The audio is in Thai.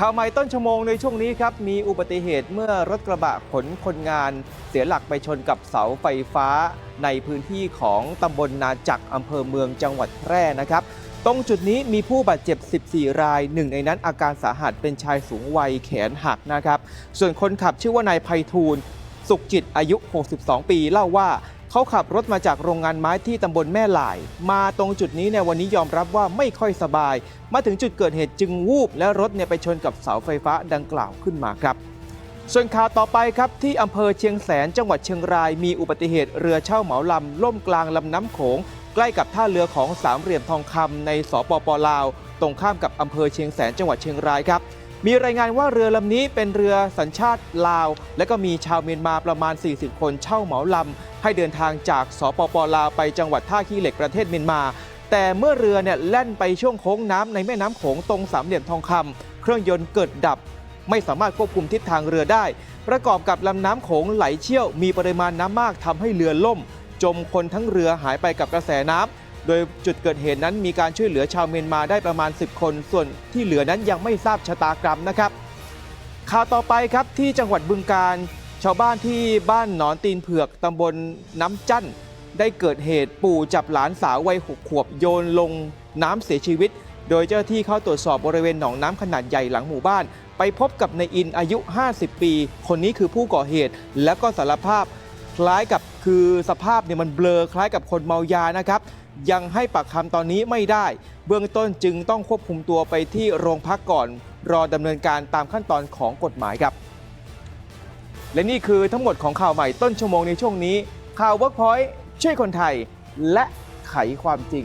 ข่าวใหม่ต้นชั่วโมงในช่วงนี้ครับ มีอุบัติเหตุเมื่อรถกระบะขนคนงาน เสียหลักไปชนกับเสาไฟฟ้า ในพื้นที่ของตำบลนาจักอำเภอเมืองจังหวัดแพร่นะครับ ตรงจุดนี้มีผู้บาดเจ็บ 14 รายหนึ่งในนั้นอาการสาหัสเป็นชายสูงวัยแขนหักนะครับ ส่วนคนขับชื่อว่านายไพฑูรย์สุขจิตอายุ 62 ปีเล่าว่า เขาขับรถมาจากโรงงานไม้ที่ตำบลแม่หลาย มาตรงจุดนี้ในวันนี้ยอมรับว่าไม่ค่อยสบาย มาถึงจุดเกิดเหตุจึงวูบ และรถเนี่ยไปชนกับเสาไฟฟ้าดังกล่าวขึ้นมาครับ ส่วนข่าวต่อไปครับที่อำเภอเชียงแสนจังหวัดเชียงราย มีอุบัติเหตุเรือเช่าเหมาลำล่มกลางลำน้ำโขงใกล้กับท่าเรือของสามเหลี่ยมทองคำในสปปลาว ตรงข้ามกับอำเภอเชียงแสนจังหวัดเชียงรายครับ มีรายงานว่าเรือลำนี้เป็นเรือสัญชาติลาว และก็มีชาวเมียนมาประมาณ 40 คนเช่าเหมาลำ ให้เดินทางจากสปปลาวไปจังหวัดท่าขี้เหล็กประเทศเมียนมา แต่เมื่อเรือเนี่ยแล่นไปช่วงโค้งน้ำในแม่น้ำโขงตรงสามเหลี่ยมทองคำเครื่องยนต์เกิดดับ ไม่สามารถควบคุมทิศทางเรือได้ ประกอบกับลำน้ำโขงไหลเชี่ยวมีปริมาณน้ำมากทำให้เรือล่ม จมคนทั้งเรือหายไปกับกระแสน้ำ โดยจุดเกิดเหตุนั้นมีการช่วยเหลือชาวเมียนมาได้ประมาณ 10 คน ส่วนที่เหลือนั้นยังไม่ทราบชะตากรรมนะครับ ข่าวต่อไปครับที่จังหวัดบึงการชาวบ้านที่บ้านหนอนตีนเผือกตำบลน้ำจั่นได้เกิดเหตุปู่จับหลานสาววัยหกขวบโยนลงน้ำเสียชีวิต โดยเจ้าหน้าที่เข้าตรวจสอบบริเวณหนองน้ำขนาดใหญ่หลังหมู่บ้าน ไปพบกับนายอินอายุ 50 ปี คนนี้คือผู้ก่อเหตุ และก็สารภาพคล้ายกับคือสภาพเนี่ยมันเบลอคล้ายกับคนเมายานะครับ ยังให้ปากคำตอนนี้ไม่ได้ เบื้องต้นจึงต้องควบคุมตัวไปที่โรงพักก่อน รอดำเนินการตามขั้นตอนของกฎหมายครับ และนี่คือทั้งหมดของข่าวใหม่ต้นชั่วโมงในช่วงนี้ ข่าวเวิร์กพอยต์ช่วยคนไทย และไขความจริง